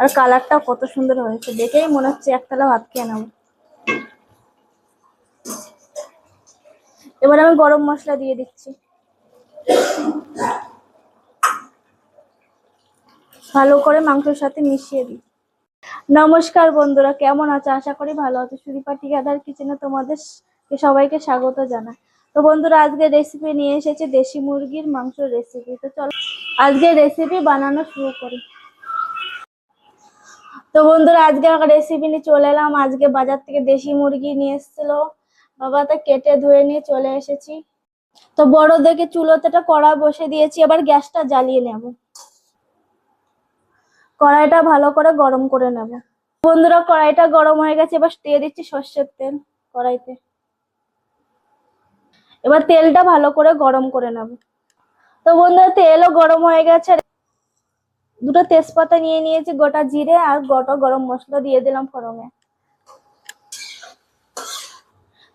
আর কালারটাও কত সুন্দর হয়েছে। দেখেই মনে হচ্ছে একতলা ভাত খেয়ে নেব। এবার আমি গরম মশলা দিয়ে দিচ্ছি। ভালো করে মাংসের সাথে মিশিয়ে দিই। নমস্কার বন্ধুরা, কেমন আছো? আশা করি ভালো আছো। সুদীপা ঠিকাদার কিচেনে তোমাদের সবাইকে স্বাগত জানাই। তো বন্ধুরা, আজকে রেসিপি নিয়ে এসেছে দেশি মুরগির মাংসের রেসিপি তো চলো, আজকে রেসিপি বানানো শুরু করি। তো বন্ধুরা, আজকে আমার রেসিপি নিয়ে চলে এলাম। আজকে বাজার থেকে দেশি মুরগি নিয়ে এসেছিল। বাবা তা কেটে ধুয়ে নিয়ে চলে এসেছি। তো বড় দেখে চুলোতেটা কড়া বসে দিয়েছি। এবার গ্যাসটা জ্বালিয়ে নেব। কড়াইটা ভালো করে গরম করে নেব। বন্ধুরা, কড়াইটা গরম হয়ে গেছে। এবার দিয়ে দিচ্ছি সর্ষের তেল কড়াইতে। এবার তেলটা ভালো করে গরম করে নেব। তো বন্ধুরা, তেলও গরম হয়ে গেছে। দুটো তেজপাতা নিয়ে নিয়েছি, গোটা জিরে আর গোটা গরম মশলা দিয়ে দিলাম ফোড়ঙে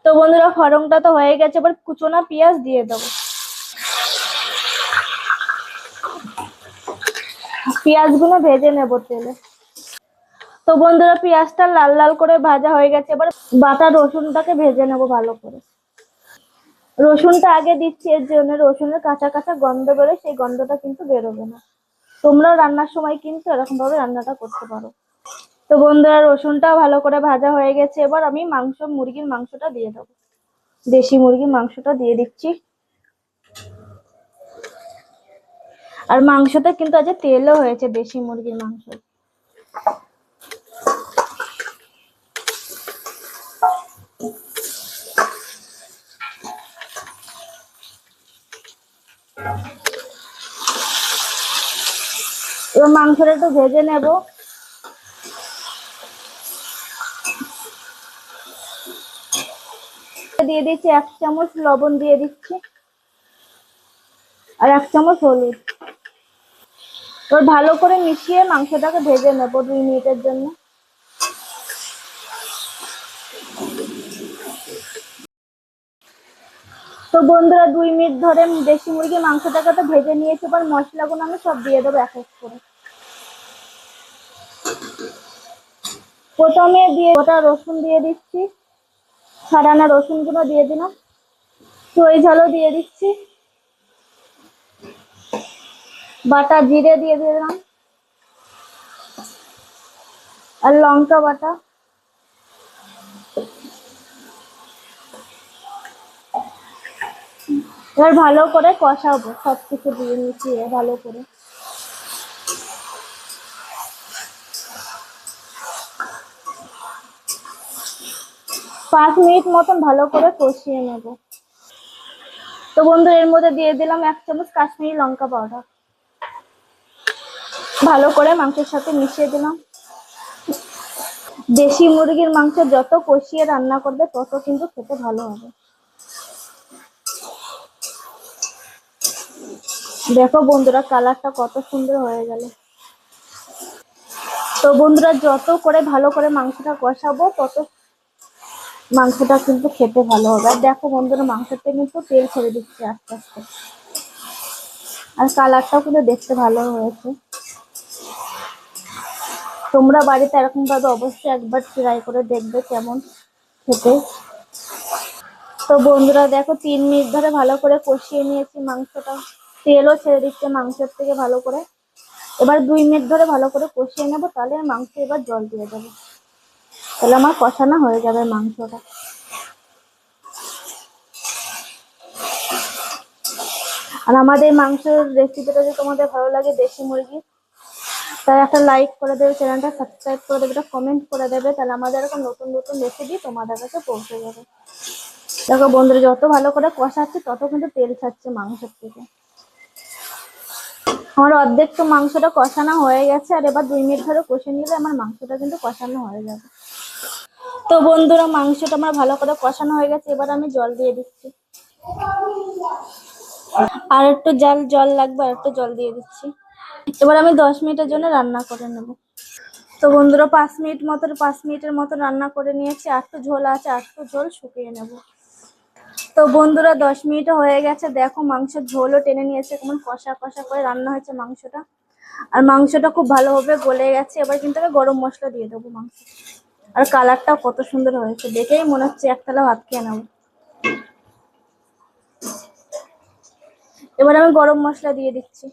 তো বন্ধুরা ফড়ংটা তো হয়ে গেছে, এবার কুচোনা পেঁয়াজ দিয়ে দেবো। পেঁয়াজগুলো ভেজে নেব তেলে। তো বন্ধুরা, পেঁয়াজটা লাল লাল করে ভাজা হয়ে গেছে, এবার বাটা রসুনটাকে ভেজে নেব ভালো করে। রসুনটা আগে দিচ্ছি, এর জন্য রসুনের কাঁচা কাঁচা গন্ধ বেরোয়, সেই গন্ধটা কিন্তু বেরোবে না। তোমরাও রান্নার সময় কিন্তু এরকম ভাবে রান্নাটা করতে পারো। তো বন্ধুরা রসুনটা ভালো করে ভাজা হয়ে গেছে। এবার আমি মাংস, মুরগির মাংসটা দিয়ে দেবো। দেশি মুরগির মাংসটা দিয়ে দিচ্ছি। আর মাংসটা কিন্তু আজ তেলও হয়েছে দেশি মুরগির মাংস এবার মাংসটা একটু ভেজে নেব। দিয়ে দিচ্ছি এক চামচ লবণ দিয়ে দিচ্ছি। আর এক চামচ হলুদ। এবার ভালো করে মিশিয়ে মাংসটাকে ভেজে নেব দুই মিনিটের জন্য। তো বন্ধুরা, দুই মিনিট ধরে দেশি মুরগি মাংসটাকে তো ভেজে নিয়েছি, এবার মশলাগুলো আমি সব দিয়ে দেবো এক এক করে। প্রথমে দিয়ে ওটা রসুন দিয়ে দিচ্ছি। ছাড়ানা রসুনগুলো দিয়ে দিলাম। সই ঝালও দিয়ে দিচ্ছি। বাটা জিরে দিয়ে দিলাম। আর লঙ্কা বাটা। এবার ভালো করে কষাবো। সব কিছু দিয়ে মিশিয়ে ভালো করে। পাঁচ মিনিট মতন ভালো করে কষিয়ে নেব। তো বন্ধু, এর মধ্যে দিয়ে দিলাম এক চামচ কাশ্মীরি লঙ্কা পাউডার। ভালো করে মাংসের সাথে মিশিয়ে দিলাম। দেশি মুরগির মাংস যত কষিয়ে রান্না করবে, তত কিন্তু খেতে ভালো হবে। দেখো বন্ধুরা, কালারটা কত সুন্দর হয়ে গেল। তো বন্ধুরা, যত করে ভালো করে মাংসটা কষাবো, তত মাংসটা কিন্তু খেতে ভালো হবে। আর দেখো বন্ধুরা মাংসতে কিন্তু তেল ছেড়ে দিচ্ছে আস্তে আস্তে। আর কালারটাও কিন্তু দেখতে ভালো হয়েছে। তোমরা বাড়িতে এরকম ভাবে অবশ্যই একবার ট্রাই করে দেখবে কেমন খেতে। তো বন্ধুরা, দেখো তিন মিনিট ধরে ভালো করে কষিয়ে নিয়েছি মাংসটা। তেলও ছেড়ে দিচ্ছে মাংসের থেকে ভালো করে। এবার দুই মিনিট ধরে ভালো করে কষিয়ে নেব, তাহলে মাংস এবার জল দিয়ে দেবো। তাহলে আমার কষানো হয়ে যাবে মাংসটা। আর আমাদের মাংসের রেসিপিটা যদি তোমাদের ভালো লাগে দেশি মুরগি, তাই একটা লাইক করে দেবে চ্যানেলটা সাবস্ক্রাইব করে দেবে, একটা কমেন্ট করে দেবে, তাহলে আমাদের এরকম নতুন নতুন রেসিপি তোমাদের কাছে পৌঁছে যাবে। দেখো বন্ধুরা, যত ভালো করে কষাচ্ছে, তত কিন্তু তেল ছাড়ছে মাংসের থেকে। আমার অর্ধেক তো মাংসটা কষানো হয়ে গেছে, আর এবার দুই মিনিট ধরে কষে নিলে আমার মাংসটা কিন্তু কষানো হয়ে যাবে। তো বন্ধুরা, মাংসটা আমার ভালো করে কষানো হয়ে গেছে, এবার আমি জল দিয়ে দিচ্ছি। আর একটু জল জল লাগবে, আর একটু জল দিয়ে দিচ্ছি। এবার আমি দশ মিনিটের জন্য রান্না করে নেব। তো বন্ধুরা, পাঁচ মিনিট মতো পাঁচ মিনিটের মতো রান্না করে নিয়েছি। আর ঝোল আছে, আর ঝোল শুকিয়ে নেব। তো বন্ধুরা, দশ মিনিট হয়ে গেছে। দেখো, মাংসের ঝোলও টেনে নিয়েছে, কেমন কষা কষা করে রান্না হয়েছে মাংসটা। আর মাংসটা খুব ভালোভাবে গলে গেছে। এবার কিন্তু আমি গরম মশলা দিয়ে দেবো মাংস আর কালারটা কত সুন্দর হয়েছে। দেখেই মনে হচ্ছে এক থালা ভাত খেয়ে নেব। এবার আমি গরম মশলা দিয়ে দিচ্ছি।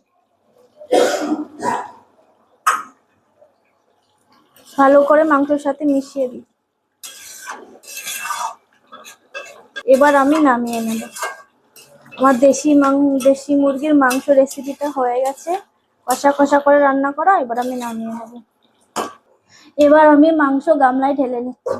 ভালো করে মাংসের সাথে মিশিয়ে দিই। এবার আমি নামিয়ে নেব। আমার দেশি মাং, দেশি মুরগির মাংস রেসিপিটা হয়ে গেছে। কষা কষা করে রান্না করা, এবার আমি নামিয়ে নেব। এবার আমি মাংস গামলায় ঢেলে নিচ্ছি।